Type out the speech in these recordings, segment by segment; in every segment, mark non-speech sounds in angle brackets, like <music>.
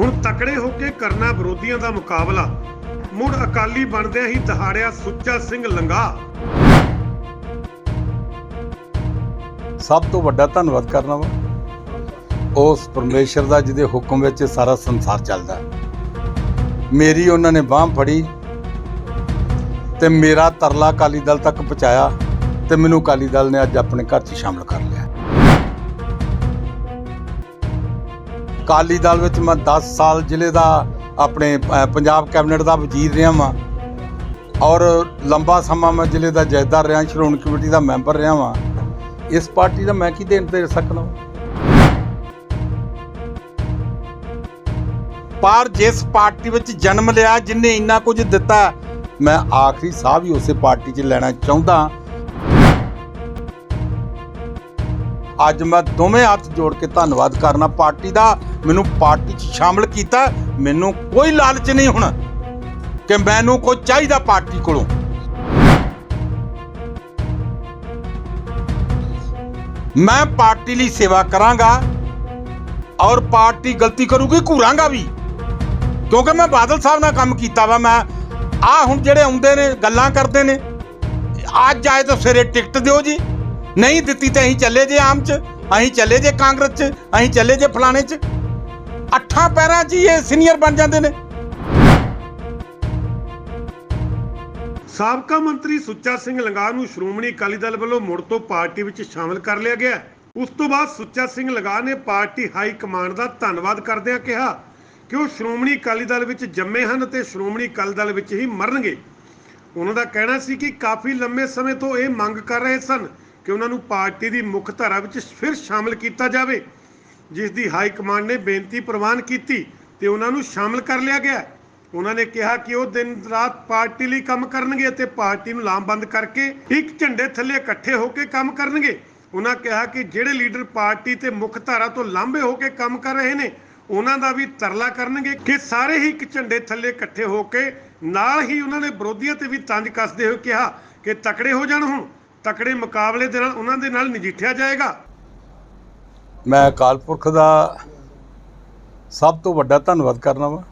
ਹੁਣ ਤਕੜੇ ਹੋ ਕੇ ਕਰਨਾ ਵਿਰੋਧੀਆਂ ਦਾ ਮੁਕਾਬਲਾ। ਮੁੜ ਅਕਾਲੀ ਬਣਦਿਆਂ ਹੀ ਦਹਾੜਿਆ ਸੁੱਚਾ ਸਿੰਘ ਲੰਗਾ। ਸਭ ਤੋਂ ਵੱਡਾ ਧੰਨਵਾਦ ਕਰਨਾ ਵਾ। ਉਸ ਪਰਮੇਸ਼ਰ ਦਾ ਜਿਹਦੇ ਹੁਕਮ ਵਿੱਚ ਸਾਰਾ ਸੰਸਾਰ ਚੱਲਦਾ। ਮੇਰੀ ਉਹਨਾਂ ਨੇ ਬਾਹ ਫੜੀ ਤੇ ਮੇਰਾ ਤਰਲਾ ਅਕਾਲੀ ਦਲ ਤੱਕ ਪਹੁੰਚਾਇਆ ਤੇ ਮੈਨੂੰ ਅਕਾਲੀ ਦਲ ਨੇ ਅੱਜ ਆਪਣੇ ਘਰ 'ਚ ਸ਼ਾਮਲ ਕਰ ਲਿਆ। ਅਕਾਲੀ ਦਲ ਵਿੱਚ ਮੈਂ 10 ਸਾਲ ਜ਼ਿਲ੍ਹੇ ਦਾ ਆਪਣੇ ਪੰਜਾਬ ਕੈਬਨਿਟ ਦਾ ਵਜ਼ੀਰ ਰਿਹਾ ਵਾਂ। ਔਰ ਲੰਬਾ ਸਮਾਂ ਮੈਂ ਜ਼ਿਲ੍ਹੇ ਦਾ ਜਥੇਦਾਰ ਰਿਹਾ, ਸ਼੍ਰੋਮਣੀ ਕਮੇਟੀ ਦਾ ਮੈਂਬਰ ਰਿਹਾ ਵਾਂ। ਇਸ ਪਾਰਟੀ ਦਾ ਮੈਂ ਕੀ ਦੇਣ ਦੇ ਸਕਦਾ ਪਰ ਜਿਸ ਪਾਰਟੀ ਵਿੱਚ ਜਨਮ ਲਿਆ, ਜਿਨੇ ਇੰਨਾ ਕੁਝ ਦਿੱਤਾ, ਮੈਂ ਆਖਰੀ ਸਾਹ ਵੀ ਉਸੇ ਪਾਰਟੀ 'ਚ ਲੈਣਾ ਚਾਹੁੰਦਾ। ਅੱਜ ਮੈਂ ਦੋਵੇਂ ਹੱਥ ਜੋੜ ਕੇ ਧੰਨਵਾਦ ਕਰਨਾ। ਪਾਰਟੀ ਦਾ ਮੈਨੂੰ ਪਾਰਟੀ 'ਚ ਸ਼ਾਮਲ ਕੀਤਾ ਮੈਨੂੰ ਕੋਈ ਲਾਲਚ ਨਹੀਂ ਹੁਣ ਕਿ ਮੈਨੂੰ ਕੋਈ ਚਾਹੀਦਾ ਪਾਰਟੀ ਕੋਲੋਂ। ਮੈਂ ਪਾਰਟੀ ਲਈ ਸੇਵਾ ਕਰਾਂਗਾ ਔਰ ਪਾਰਟੀ ਗਲਤੀ ਕਰੂਗੀ, ਘੂਰਾਂਗਾ ਵੀ। ਕਿਉਂਕਿ ਮੈਂ ਬਾਦਲ ਸਾਹਿਬ ਨਾਲ ਕੰਮ ਕੀਤਾ ਵਾ, ਮੈਂ ਆ ਹੁਣ ਜਿਹੜੇ ਆਉਂਦੇ ਨੇ, ਗੱਲਾਂ ਕਰਦੇ ਨੇ, ਅੱਜ ਆਏ ਤਾਂ ਸਵੇਰੇ ਟਿਕਟ ਦਿਓ ਜੀ। ਨਹੀਂ ਦਿੱਤੀ ਤੇ ਅਸੀਂ ਚੱਲੇ ਜੇ ਆਮ ਚ, ਅਸੀਂ ਚੱਲੇ ਜੇ ਕਾਂਗਰਸ ਚ, ਅਸੀਂ ਚੱਲੇ ਜੇ ਫਲਾਣੇ ਚ। ਅੱਠਾਂ ਪੈਰਾਂ 'ਚ ਹੀ ਇਹ ਸੀਨੀਅਰ ਬਣ ਜਾਂਦੇ ਨੇ। ਸਾਬਕਾ ਮੰਤਰੀ ਸੁੱਚਾ ਸਿੰਘ ਲੰਗਾ ਨੂੰ ਸ਼੍ਰੋਮਣੀ ਅਕਾਲੀ ਦਲ ਵੱਲੋਂ ਮੁੜ ਤੋਂ ਪਾਰਟੀ ਵਿੱਚ ਸ਼ਾਮਲ ਕਰ ਲਿਆ ਗਿਆ ਉਸ ਤੋਂ ਬਾਅਦ ਸੁੱਚਾ ਸਿੰਘ ਲੰਗਾ ਨੇ ਪਾਰਟੀ ਹਾਈ ਕਮਾਂਡ ਦਾ ਧੰਨਵਾਦ ਕਰਦਿਆਂ ਕਿਹਾ ਕਿ ਉਹ ਸ਼੍ਰੋਮਣੀ ਅਕਾਲੀ ਦਲ ਵਿੱਚ ਜੰਮੇ ਹਨ ਤੇ ਸ਼੍ਰੋਮਣੀ ਅਕਾਲੀ ਦਲ ਵਿੱਚ ਹੀ ਮਰਨਗੇ। ਉਹਨਾਂ ਦਾ ਕਹਿਣਾ ਸੀ ਕਿ ਕਾਫੀ ਲੰਮੇ ਸਮੇਂ ਤੋਂ ਇਹ ਮੰਗ ਕਰ ਰਹੇ ਸਨ ਕਿ ਉਹਨਾਂ ਨੂੰ ਪਾਰਟੀ ਦੀ ਮੁੱਖ ਧਾਰਾ ਵਿੱਚ ਫਿਰ ਸ਼ਾਮਲ ਕੀਤਾ ਜਾਵੇ, ਜਿਸ ਦੀ ਹਾਈ ਕਮਾਂਡ ਨੇ ਬੇਨਤੀ ਪ੍ਰਵਾਨ ਕੀਤੀ ਤੇ ਉਹਨਾਂ ਨੂੰ ਸ਼ਾਮਲ ਕਰ ਲਿਆ ਗਿਆ। ਉਹਨਾਂ ਨੇ ਕਿਹਾ ਕਿ ਉਹ ਦਿਨ ਰਾਤ ਪਾਰਟੀ ਲਈ ਕੰਮ ਕਰਨਗੇ ਅਤੇ ਪਾਰਟੀ ਨੂੰ ਲਾਮਬੰਦ ਕਰਕੇ ਇੱਕ ਝੰਡੇ ਥੱਲੇ ਇਕੱਠੇ ਹੋ ਕੇ ਕੰਮ ਕਰਨਗੇ। ਉਹਨਾਂ ਕਿਹਾ ਕਿ ਜਿਹੜੇ ਲੀਡਰ ਪਾਰਟੀ ਤੇ ਮੁੱਖ ਧਾਰਾ ਤੋਂ ਲਾਂਭੇ ਹੋ ਕੇ ਕੰਮ ਕਰ ਰਹੇ ਨੇ, ਉਹਨਾਂ ਦਾ ਵੀ ਤਰਲਾ ਕਰਨਗੇ ਕਿ ਸਾਰੇ ਹੀ ਇੱਕ ਝੰਡੇ ਥੱਲੇ ਇਕੱਠੇ ਹੋ ਕੇ ਨਾਲ ਹੀ ਉਹਨਾਂ ਨੇ ਵਿਰੋਧੀਆਂ ਤੇ ਵੀ ਤੰਜ ਕੱਸਦੇ ਹੋਏ ਕਿਹਾ ਕਿ ਤਕੜੇ ਹੋ ਜਾਣ ਹੁਣ। ਤਕੜੇ ਮੁਕਾਬਲੇ ਦੇ ਨਾਲ ਉਹਨਾਂ ਦੇ ਨਾਲ ਨਜਿੱਠਿਆ ਜਾਏਗਾ। ਮੈਂ ਅਕਾਲ ਪੁਰਖ ਦਾ ਸਭ ਤੋਂ ਵੱਡਾ ਧੰਨਵਾਦ ਕਰਨਾ ਵਾ।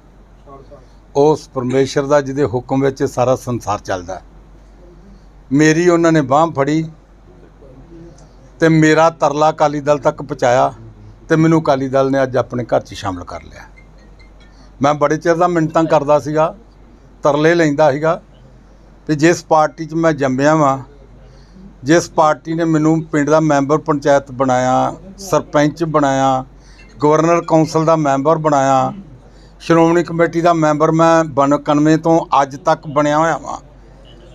ਉਸ ਪਰਮੇਸ਼ਰ ਦਾ ਜਿਹਦੇ ਹੁਕਮ ਵਿੱਚ ਸਾਰਾ ਸੰਸਾਰ ਚੱਲਦਾ ਮੇਰੀ ਉਹਨਾਂ ਨੇ ਬਾਹ ਫੜੀ ਤੇ ਮੇਰਾ ਤਰਲਾ ਅਕਾਲੀ ਦਲ ਤੱਕ ਪਹੁੰਚਾਇਆ ਤੇ ਮੈਨੂੰ ਅਕਾਲੀ ਦਲ ਨੇ ਅੱਜ ਆਪਣੇ ਘਰ 'ਚ ਸ਼ਾਮਲ ਕਰ ਲਿਆ। ਮੈਂ ਬੜੇ ਚਿਰ ਦਾ ਮਿੰਟਾਂ ਕਰਦਾ ਸੀਗਾ, ਤਰਲੇ ਲੈਂਦਾ ਸੀਗਾ ਤੇ ਜਿਸ ਪਾਰਟੀ 'ਚ ਮੈਂ ਜੰਮਿਆ ਵਾਂ ਜਿਸ ਪਾਰਟੀ ਨੇ ਮੈਨੂੰ ਪਿੰਡ ਦਾ ਮੈਂਬਰ ਪੰਚਾਇਤ ਬਣਾਇਆ, ਸਰਪੰਚ ਬਣਾਇਆ, ਗਵਰਨਰ ਕੌਂਸਲ ਦਾ ਮੈਂਬਰ ਬਣਾਇਆ, ਸ਼੍ਰੋਮਣੀ ਕਮੇਟੀ ਦਾ ਮੈਂਬਰ ਮੈਂ 91 ਤੋਂ ਅੱਜ ਤੱਕ ਬਣਿਆ ਹੋਇਆ ਵਾਂ।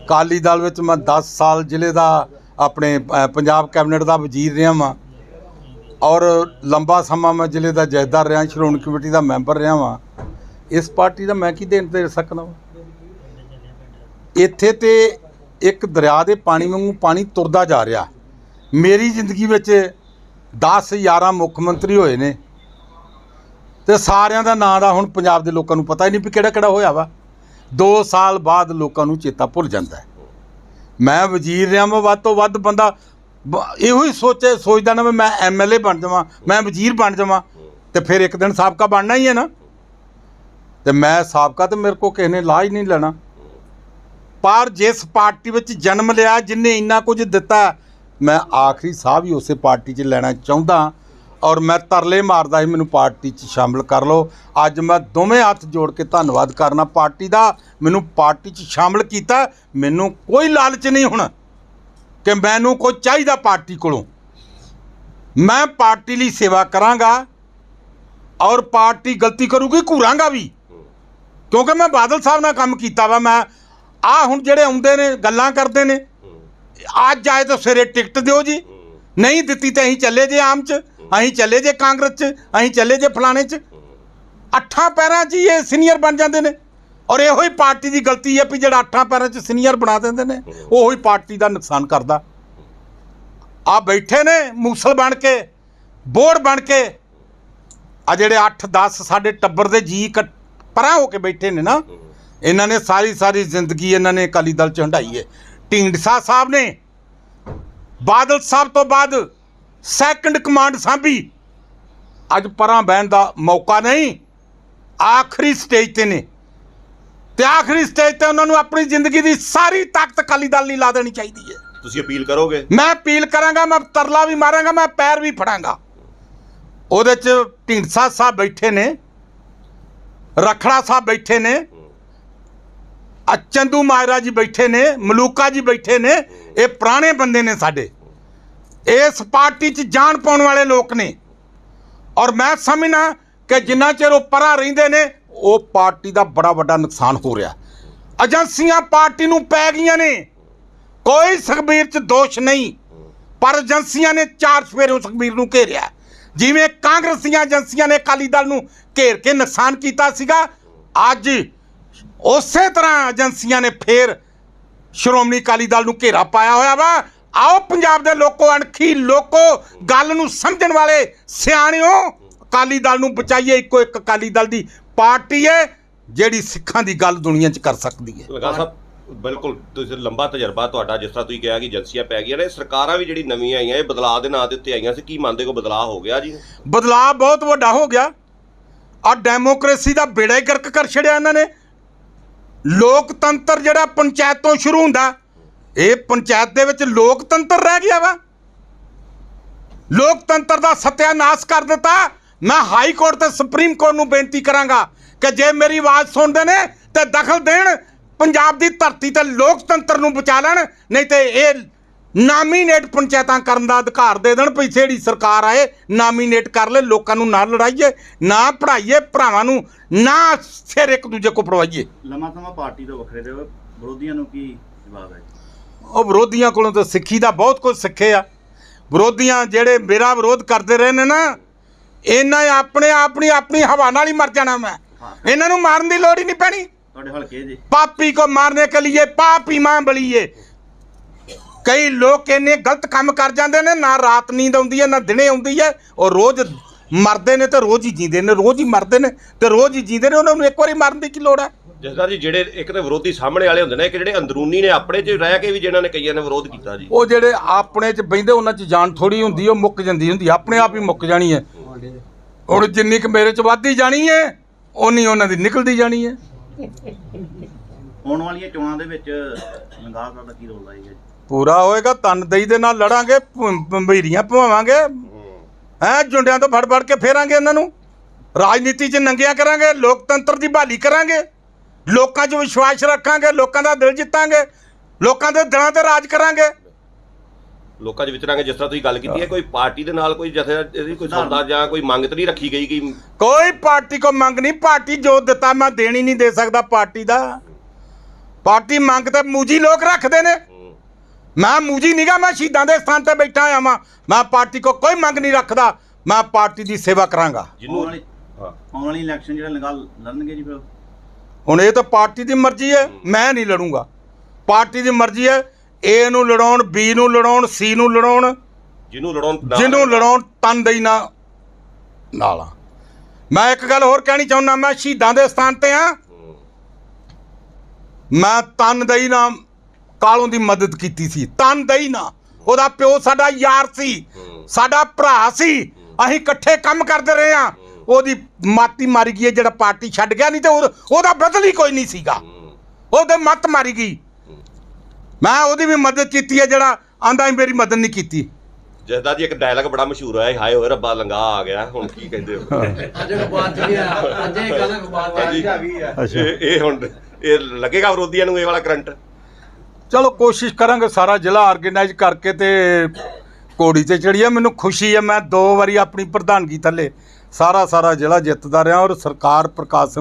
ਕਾਲੀ ਦਲ ਵਿੱਚ ਮੈਂ 10 ਸਾਲ ਜ਼ਿਲ੍ਹੇ ਦਾ ਆਪਣੇ ਪੰਜਾਬ ਕੈਬਨਿਟ ਦਾ ਵਜ਼ੀਰ ਰਿਹਾ ਵਾਂ ਔਰ ਲੰਬਾ ਸਮਾਂ ਮੈਂ ਜ਼ਿਲ੍ਹੇ ਦਾ ਜਥੇਦਾਰ ਰਿਹਾ, ਸ਼੍ਰੋਮਣੀ ਕਮੇਟੀ ਦਾ ਮੈਂਬਰ ਰਿਹਾ ਵਾਂ। ਇਸ ਪਾਰਟੀ ਦਾ ਮੈਂ ਕੀ ਦੇਣ ਦੇ ਸਕਦਾ ਵਾਂ? ਇੱਥੇ ਤੇ ਇੱਕ ਦਰਿਆ ਦੇ ਪਾਣੀ ਵਾਂਗੂ ਪਾਣੀ ਤੁਰਦਾ ਜਾ ਰਿਹਾ। ਮੇਰੀ ਜ਼ਿੰਦਗੀ ਵਿੱਚ 10 11 ਮੁੱਖ ਮੰਤਰੀ ਹੋਏ ਨੇ। ਤੇ ਸਾਰਿਆਂ ਦਾ ਨਾਂ ਦਾ ਹੁਣ ਪੰਜਾਬ ਦੇ ਲੋਕਾਂ ਨੂੰ ਪਤਾ ਹੀ ਨਹੀਂ ਵੀ ਕਿਹੜਾ ਕਿਹੜਾ ਹੋਇਆ ਵਾ। 2 ਸਾਲ ਬਾਅਦ ਲੋਕਾਂ ਨੂੰ ਚੇਤਾ ਭੁੱਲ ਜਾਂਦਾ ਹੈ। ਮੈਂ ਵਜ਼ੀਰ ਰਿਹਾ ਮੈਂ ਵੱਧ ਤੋਂ ਵੱਧ ਬੰਦਾ ਇਹੋ ਹੀ ਸੋਚੇ, ਸੋਚਦਾ ਨਾ ਵੀ ਮੈਂ ਐਮਐਲਏ ਬਣ ਜਾਵਾਂ, ਮੈਂ ਵਜ਼ੀਰ ਬਣ ਜਾਵਾਂ ਤੇ ਫਿਰ ਇੱਕ ਦਿਨ ਸਾਬਕਾ ਬਣਨਾ ਹੀ ਹੈ ਨਾ। ਤੇ ਮੈਂ ਸਾਬਕਾ ਤੇ ਮੇਰੇ ਕੋ ਕਿਸੇ ਨੇ ਲਾ ਹੀ ਨਹੀਂ ਲੈਣਾ। ਪਰ ਜਿਸ ਪਾਰਟੀ ਵਿੱਚ ਜਨਮ ਲਿਆ, ਜਿਨੇ ਇੰਨਾ ਕੁਝ ਦਿੱਤਾ, ਮੈਂ ਆਖਰੀ ਸਾਹ ਵੀ ਉਸੇ ਪਾਰਟੀ 'ਚ ਲੈਣਾ ਚਾਹੁੰਦਾ ਔਰ ਮੈਂ ਤਰਲੇ ਮਾਰਦਾ ਸੀ ਮੈਨੂੰ ਪਾਰਟੀ 'ਚ ਸ਼ਾਮਲ ਕਰ ਲਓ। ਅੱਜ ਮੈਂ ਦੋਵੇਂ ਹੱਥ ਜੋੜ ਕੇ ਧੰਨਵਾਦ ਕਰਨਾ ਪਾਰਟੀ ਦਾ। ਮੈਨੂੰ ਪਾਰਟੀ 'ਚ ਸ਼ਾਮਲ ਕੀਤਾ, ਮੈਨੂੰ ਕੋਈ ਲਾਲਚ ਨਹੀਂ ਹੁਣ ਕਿ ਮੈਨੂੰ ਕੋਈ ਚਾਹੀਦਾ ਪਾਰਟੀ ਕੋਲੋਂ। ਮੈਂ ਪਾਰਟੀ ਲਈ ਸੇਵਾ ਕਰਾਂਗਾ ਔਰ ਪਾਰਟੀ ਗਲਤੀ ਕਰੂਗੀ, ਘੂਰਾਂਗਾ ਵੀ। ਕਿਉਂਕਿ ਮੈਂ ਬਾਦਲ ਸਾਹਿਬ ਨਾਲ ਕੰਮ ਕੀਤਾ ਵਾ, ਮੈਂ ਆ ਹੁਣ ਜਿਹੜੇ ਆਉਂਦੇ ਨੇ, ਗੱਲਾਂ ਕਰਦੇ ਨੇ, ਅੱਜ ਆਏ ਤਾਂ ਸਵੇਰੇ ਟਿਕਟ ਦਿਓ ਜੀ। ਨਹੀਂ ਦਿੱਤੀ ਤਾਂ ਅਸੀਂ ਚੱਲੇ ਜੇ ਆਮ ਚ, ਅਸੀਂ ਚੱਲੇ ਜੇ ਕਾਂਗਰਸ ਚ, ਅਸੀਂ ਚੱਲੇ ਜੇ ਫਲਾਣੇ ਚ। ਅੱਠਾਂ ਪੈਰਾਂ 'ਚ ਹੀ ਇਹ ਸੀਨੀਅਰ ਬਣ ਜਾਂਦੇ ਨੇ। ਔਰ ਇਹੋ ਹੀ ਪਾਰਟੀ ਦੀ ਗਲਤੀ ਹੈ ਵੀ ਜਿਹੜਾ ਅੱਠਾਂ ਪੈਰਾਂ 'ਚ ਸੀਨੀਅਰ ਬਣਾ ਦਿੰਦੇ ਨੇ, ਉਹੋ ਹੀ ਪਾਰਟੀ ਦਾ ਨੁਕਸਾਨ ਕਰਦਾ। ਆ ਬੈਠੇ ਨੇ ਮੂਸਲ ਬਣ ਕੇ ਬੋਰਡ ਬਣ ਕੇ। ਆ ਜਿਹੜੇ 8 10 ਸਾਡੇ ਟੱਬਰ ਦੇ ਜੀ ਇਕੱਠ- ਪਰਾਂ ਹੋ ਕੇ ਬੈਠੇ ਨੇ ਨਾ ਇਹਨਾਂ ਨੇ ਸਾਰੀ ਸਾਰੀ ਜ਼ਿੰਦਗੀ ਇਹਨਾਂ ਨੇ ਅਕਾਲੀ ਦਲ ਚ ਹੰਡਾਈ ਹੈ। ਢੀਂਡਸਾ ਸਾਹਿਬ ਨੇ ਬਾਦਲ ਸਾਹਿਬ ਤੋਂ ਬਾਅਦ ਸੈਕੰਡ ਕਮਾਂਡ ਸਾਂਭੀ। ਅੱਜ ਪਰਾਂ ਬਹਿਣ ਦਾ ਮੌਕਾ ਨਹੀਂ ਆਖਰੀ ਸਟੇਜ ਤੇ ਨੇ। ਤੇ ਆਖਰੀ ਸਟੇਜ ਤੇ ਉਹਨਾਂ ਨੂੰ ਆਪਣੀ ਜ਼ਿੰਦਗੀ ਦੀ ਸਾਰੀ ਤਾਕਤ ਅਕਾਲੀ ਦਲ ਲਈ ਲਾ ਦੇਣੀ ਚਾਹੀਦੀ ਹੈ। ਤੁਸੀਂ ਅਪੀਲ ਕਰੋਗੇ? ਮੈਂ ਅਪੀਲ ਕਰਾਂਗਾ ਮੈਂ ਤਰਲਾ ਵੀ ਮਾਰਾਂਗਾ ਮੈਂ ਪੈਰ ਵੀ ਫੜਾਂਗਾ। ਉਹਦੇ ਚ ਢੀਂਡਸਾ ਸਾਹਿਬ ਬੈਠੇ ਨੇ ਰਖੜਾ ਸਾਹਿਬ ਬੈਠੇ ਨੇ ਆ ਚੰਦੂ ਮਾਇਰਾ ਜੀ ਬੈਠੇ ਨੇ, ਮਲੂਕਾ ਜੀ ਬੈਠੇ ਨੇ, ਇਹ ਪੁਰਾਣੇ ਬੰਦੇ ਨੇ ਸਾਡੇ। ਇਸ ਪਾਰਟੀ 'ਚ ਜਾਣ ਪਾਉਣ ਵਾਲੇ ਲੋਕ ਨੇ। ਔਰ ਮੈਂ ਸਮਝਣਾ ਕਿ ਜਿੰਨਾ ਚਿਰ ਉਹ ਪਰਾਂ ਰਹਿੰਦੇ ਨੇ, ਉਹ ਪਾਰਟੀ ਦਾ ਬੜਾ ਵੱਡਾ ਨੁਕਸਾਨ ਹੋ ਰਿਹਾ। ਏਜੰਸੀਆਂ ਪਾਰਟੀ ਨੂੰ ਪੈ ਗਈਆਂ ਨੇ। ਕੋਈ ਸੁਖਬੀਰ 'ਚ ਦੋਸ਼ ਨਹੀਂ। ਪਰ ਏਜੰਸੀਆਂ ਨੇ ਚਾਰ ਸਵੇਰੇ ਸੁਖਬੀਰ ਨੂੰ ਘੇਰਿਆ। ਜਿਵੇਂ ਕਾਂਗਰਸੀਆਂ ਏਜੰਸੀਆਂ ਨੇ ਅਕਾਲੀ ਦਲ ਨੂੰ ਘੇਰ ਕੇ ਨੁਕਸਾਨ ਕੀਤਾ ਸੀਗਾ, ਅੱਜ ਉਸੇ ਤਰ੍ਹਾਂ ਏਜੰਸੀਆਂ ਨੇ ਫੇਰ ਸ਼੍ਰੋਮਣੀ ਅਕਾਲੀ ਦਲ ਨੂੰ ਘੇਰਾ ਪਾਇਆ ਹੋਇਆ ਵਾ। ਆਓ ਪੰਜਾਬ ਦੇ ਲੋਕੋ ਅਣਖੀ ਲੋਕੋ ਗੱਲ ਨੂੰ ਸਮਝਣ ਵਾਲੇ ਸਿਆਣਿਓ ਅਕਾਲੀ ਦਲ ਨੂੰ ਬਚਾਈਏ ਇੱਕੋ ਇੱਕ ਅਕਾਲੀ ਦਲ ਦੀ ਪਾਰਟੀ ਹੈ ਜਿਹੜੀ ਸਿੱਖਾਂ ਦੀ ਗੱਲ ਦੁਨੀਆ 'ਚ ਕਰ ਸਕਦੀ ਹੈ ਲਗਾ ਸਾਹਿਬ ਬਿਲਕੁਲ ਤੁਸੀਂ ਲੰਬਾ ਤਜਰਬਾ ਤੁਹਾਡਾ ਜਿਸ ਤਰ੍ਹਾਂ ਤੁਸੀਂ ਕਿਹਾ ਕਿ ਏਜੰਸੀਆਂ ਪੈ ਗਈਆਂ ਨੇ ਸਰਕਾਰਾਂ ਵੀ ਜਿਹੜੀ ਨਵੀਆਂ ਆਈਆਂ ਇਹ ਬਦਲਾਅ ਦੇ ਨਾਂ ਦੇ ਉੱਤੇ ਆਈਆਂ ਸੀ। ਕੀ ਮੰਨਦੇ ਕੋ ਬਦਲਾਅ ਹੋ ਗਿਆ ਜੀ? ਬਦਲਾਅ ਬਹੁਤ ਵੱਡਾ ਹੋ ਗਿਆ। ਆ ਡੈਮੋਕ੍ਰੇਸੀ ਦਾ ਬੇੜਾ ਹੀ ਗਰਕ ਕਰ ਛੜਿਆ ਇਹਨਾਂ ਨੇ। ਲੋਕਤੰਤਰ ਜਿਹੜਾ ਪੰਚਾਇਤ ਤੋਂ ਸ਼ੁਰੂ ਹੁੰਦਾ, ਇਹ ਪੰਚਾਇਤ ਦੇ ਵਿੱਚ ਲੋਕਤੰਤਰ ਰਹਿ ਗਿਆ ਵਾ। ਲੋਕਤੰਤਰ ਦਾ ਸਤਿਆਨਾਸ਼ ਕਰ ਦਿੱਤਾ। ਮੈਂ ਹਾਈ ਕੋਰਟ ਤੇ ਸੁਪਰੀਮ ਕੋਰਟ ਨੂੰ ਬੇਨਤੀ ਕਰਾਂਗਾ ਕਿ ਜੇ ਮੇਰੀ ਆਵਾਜ਼ ਸੁਣਦੇ ਨੇ ਤੇ ਦਖਲ ਦੇਣ, ਪੰਜਾਬ ਦੀ ਧਰਤੀ ਤੇ ਲੋਕਤੰਤਰ ਨੂੰ ਬਚਾ ਲੈਣ, ਨਹੀਂ ਤੇ ਇਹ ਨਾਮੀਨੇਟ ਪੰਚਾਇਤਾਂ ਕਰਨ ਦਾ ਅਧਿਕਾਰ ਦੇ ਦੇਣ ਪਿੱਛੇ ਜਿਹੜੀ ਸਰਕਾਰ ਆਏ ਨਾਮੀਨੇਟ ਕਰ ਲੈ ਲੋਕਾਂ ਨੂੰ ਨਾ ਲੜਾਈਏ ਨਾ ਪੜਾਈਏ ਭਰਾਵਾਂ ਨੂੰ ਨਾ ਸਿਰ ਇੱਕ ਦੂਜੇ ਕੋ ਪੜਵਾਈਏ ਲੰਮਾ ਸਮਾਂ ਪਾਰਟੀ ਤੋਂ ਵੱਖਰੇ ਰਹੇ ਵਿਰੋਧੀਆਂ ਨੂੰ ਕੀ ਜਵਾਬ ਹੈ ਉਹ ਵਿਰੋਧੀਆਂ ਕੋਲੋਂ ਤਾਂ ਸਿੱਖੀ ਦਾ ਬਹੁਤ ਕੁਝ ਸਿੱਖੇ ਆ। ਵਿਰੋਧੀਆਂ ਜਿਹੜੇ ਮੇਰਾ ਵਿਰੋਧ ਕਰਦੇ ਰਹੇ ਨੇ ਨਾ ਇਹਨਾਂ ਆਪਣੇ ਆਪਣੀ ਆਪਣੀ ਹਵਾ ਨਾਲ ਹੀ ਮਰ ਜਾਣਾ ਮੈਂ। ਇਹਨਾਂ ਨੂੰ ਮਾਰਨ ਦੀ ਲੋੜ ਹੀ ਨਹੀਂ ਪੈਣੀ। ਤੁਹਾਡੇ ਹਲਕੇ ਜੀ। ਪਾਪੀ ਕੋ ਮਾਰਨੇ ਕੇ ਲਈ ਪਾਪੀ ਮਾਂ ਬਲੀਏ। ਕਈ ਲੋਕ ਇੰਨੇ ਗਲਤ ਕੰਮ ਕਰ ਜਾਂਦੇ ਨੇ ਨਾ ਰਾਤ ਨੀਂਦ ਆਉਂਦੀ ਹੈ ਨਾ ਦਿਨੇ ਆਉਂਦੀ ਹੈ ਔਰ ਰੋਜ਼ ਮਰਦੇ ਨੇ ਤੇ ਰੋਜ਼ ਹੀ ਜੀਂਦੇ ਨੇ ਰੋਜ਼ ਹੀ ਮਰਦੇ ਨੇ ਤੇ ਰੋਜ਼ ਹੀ ਜੀਂਦੇ ਨੇ ਉਹਨਾਂ ਨੂੰ ਇੱਕ ਵਾਰੀ ਮਾਰਨ ਦੀ ਕੀ ਲੋੜ ਹੈ? ਜਿਸਦਾਰ ਜੀ ਜਿਹੜੇ ਇੱਕ ਤੇ ਵਿਰੋਧੀ ਸਾਹਮਣੇ ਵਾਲੇ ਹੁੰਦੇ ਨੇ ਇੱਕ ਜਿਹੜੇ ਅੰਦਰੂਨੀ ਨੇ ਆਪਣੇ 'ਚ ਰਹਿ ਕੇ ਵੀ ਜਿਨ੍ਹਾਂ ਨੇ ਕਈਆਂ ਨੇ ਵਿਰੋਧ ਕੀਤਾ ਜੀ। ਉਹ ਜਿਹੜੇ ਆਪਣੇ ਚ ਬੈਂਦੇ ਉਹਨਾਂ ਚ ਜਾਨ ਥੋੜੀ ਹੁੰਦੀ ਉਹ ਮੁੱਕ ਜਾਂਦੀ ਹੁੰਦੀ ਆਪਣੇ ਆਪ ਹੀ ਮੁੱਕ ਜਾਣੀ ਹੈ। ਹੁਣ ਜਿੰਨੀ ਕੁ ਮੇਰੇ ਚ ਵੱਧਦੀ ਜਾਣੀ ਹੈ ਓਨੀ ਉਹਨਾਂ ਦੀ ਨਿਕਲਦੀ ਜਾਣੀ ਹੈ। <laughs> ਆਉਣ ਵਾਲੀਆਂ ਚੋਣਾਂ ਦੇ ਵਿੱਚ ਲੰਗਾਹ ਦਾ ਕੀ ਰੋਲ ਆਏਗਾ ਜੀ? ਪੂਰਾ ਹੋਏਗਾ ਤਨਦੇਹੀ ਦੇ ਨਾਲ ਲੜਾਂਗੇ ਭੰਬੀਰੀਆਂ ਭਵਾਵਾਂਗੇ ਹੈ। ਜੁੰਡਿਆਂ ਤੋਂ ਫੜ ਫੜ ਕੇ ਫੇਰਾਂਗੇ ਇਹਨਾਂ ਨੂੰ। ਰਾਜਨੀਤੀ 'ਚ ਨੰਗਿਆ ਕਰਾਂਗੇ ਲੋਕਤੰਤਰ ਦੀ ਬਹਾਲੀ ਕਰਾਂਗੇ। ਲੋਕਾਂ 'ਚ ਵਿਸ਼ਵਾਸ ਰੱਖਾਂਗੇ ਲੋਕਾਂ ਦਾ ਦਿਲ ਜਿੱਤਾਂਗੇ। ਲੋਕਾਂ ਦੇ ਦਿਲਾਂ ਤੇ ਰਾਜ ਕਰਾਂਗੇ। ਲੋਕਾਂ 'ਚ ਵਿਚਰਾਂਗੇ ਜਿਸ ਤਰ੍ਹਾਂ ਤੁਸੀਂ ਗੱਲ ਕੀਤੀ ਹੈ ਕੋਈ ਪਾਰਟੀ ਦੇ ਨਾਲ ਕੋਈ ਜਥੇ ਇਹਦੀ ਕੋਈ ਸੌਦਾ ਜਾਂ ਕੋਈ ਮੰਗ ਤਾਂ ਨਹੀਂ ਰੱਖੀ ਗਈ ਕਿ ਕੋਈ ਪਾਰਟੀ ਕੋ ਮੰਗ ਨਹੀਂ ਪਾਰਟੀ ਜੋ ਦਿੱਤਾ ਮੈਂ ਦੇਣੀ ਨਹੀਂ ਦੇ ਸਕਦਾ ਪਾਰਟੀ ਦਾ। ਪਾਰਟੀ ਮੰਗ ਤੇ ਮੂਜੀ ਲੋਕ ਰੱਖਦੇ ਨੇ। ਮੈਂ ਮੂਜੀ ਨਿਗਾ ਮੈਂ ਸ਼ਹੀਦਾਂ ਦੇ ਸਥਾਨ ਤੇ ਬੈਠਾ ਆ ਵਾਂ। ਮੈਂ ਪਾਰਟੀ ਕੋ ਕੋਈ ਮੰਗ ਨਹੀਂ ਰੱਖਦਾ। ਮੈਂ ਪਾਰਟੀ ਦੀ ਸੇਵਾ ਕਰਾਂਗਾ। ਆਉਣ ਜਿਹਨੂੰ ਵਾਲੀ ਹਾਂ। ਆਉਣ ਵਾਲੀ ਇਲੈਕਸ਼ਨ ਜਿਹੜਾ ਲੰਗਾਹ ਲੜਨਗੇ ਜੀ ਫਿਰ ਹੁਣ ਇਹ ਤਾਂ ਪਾਰਟੀ ਦੀ ਮਰਜ਼ੀ ਹੈ ਮੈਂ ਨਹੀਂ ਲੜੂੰਗਾ। ਪਾਰਟੀ ਦੀ ਮਰਜ਼ੀ ਹੈ ਏ ਨੂੰ ਲੜਾਉਣ ਬੀ ਨੂੰ ਲੜਾਉਣ ਸੀ ਨੂੰ ਲੜਾਉਣ। ਜਿਹਨੂੰ ਲੜਾਉਣ ਨਾ- ਜਿਹਨੂੰ ਲੜਾਉਣ ਤਨਦੇਹੀ ਨਾ ਨਾਲਾ ਮੈਂ ਇੱਕ ਗੱਲ ਹੋਰ ਕਹਿਣੀ ਚਾਹੁੰਦਾ ਮੈਂ ਸ਼ਹੀਦਾਂ ਦੇ ਸਥਾਨ ਤੇ ਆ। ਹੂੰ। ਮੈਂ ਤਨਦੇਹੀ ਨਾਲ ਕਾਲੋਂ ਦੀ ਮਦਦ ਕੀਤੀ ਸੀ। ਤਨਦੇਹੀ ਨਾਲ ਉਹਦਾ ਪਿਓ ਸਾਡਾ ਯਾਰ ਸੀ। ਹੂੰ। ਸਾਡਾ ਭਰਾ ਸੀ। ਅਸੀਂ ਇਕੱਠੇ ਕੰਮ ਕਰਦੇ ਰਹੇ ਆ ਉਹਦੀ ਮਾਤੀ ਮਾਰੀ ਗਈ ਹੈ ਜਿਹੜਾ ਪਾਰਟੀ ਛੱਡ ਗਿਆ ਨਹੀਂ ਤੇ ਉਹ- ਉਹਦਾ ਬਦਲ ਹੀ ਕੋਈ ਨਹੀਂ ਸੀਗਾ। ਹੂੰ। ਉਹਦੇ ਮੱਤ ਮਾਰੀ ਗਈ। ਮੈਂ ਉਹਦੀ ਵੀ ਮਦਦ ਕੀਤੀ ਹੈ ਜਿਹੜਾ ਆਂਦਾ ਹੀ ਮੇਰੀ ਮਦਦ ਨਹੀਂ ਕੀਤੀ। ਜਸਦਾਰ ਜੀ ਇੱਕ ਡਾਇਲੌਗ ਬੜਾ ਮਸ਼ਹੂਰ ਹੋਇਆ ਹਾਏ ਹੋਏ ਰੱਬਾ ਲੰਗਾ ਆ ਗਿਆ। ਹੁਣ ਕੀ ਕਹਿੰਦੇ ਹੋ? ਅੱਜ ਅਖਬਾਰ ਚ ਆਇਆ ਅੱਜ ਇਹ ਗੱਲ ਅਖਬਾਰ ਚ ਹਾਂਜੀ। ਇਹ ਇਹ ਹੁਣ ਇਹ ਲੱਗੇਗਾ ਵਿਰੋਧੀਆਂ ਨੂੰ ਇਹ ਵਾਲਾ ਕਰੰਟ? ਚਲੋ ਕੋਸ਼ਿਸ਼ ਕਰਾਂਗੇ ਸਾਰਾ ਜ਼ਿਲ੍ਹਾ ਆਰਗੇਨਾਈਜ਼ ਕਰਕੇ ਤੇ ਕੋੜੀ ਤੇ ਚੜੀਏ ਮੈਨੂੰ ਖੁਸ਼ੀ ਹੈ, ਮੈਂ ਦੋ ਵਾਰੀ ਆਪਣੀ ਪ੍ਰਧਾਨਗੀ ਥੱਲੇ ਸਾਰਾ ਸਾਰਾ ਜ਼ਿਲ੍ਹਾ ਜਿੱਤਦਾ ਰਿਹਾ ਔਰ ਸਰਕਾਰ ਪ੍ਰਕਾਸ਼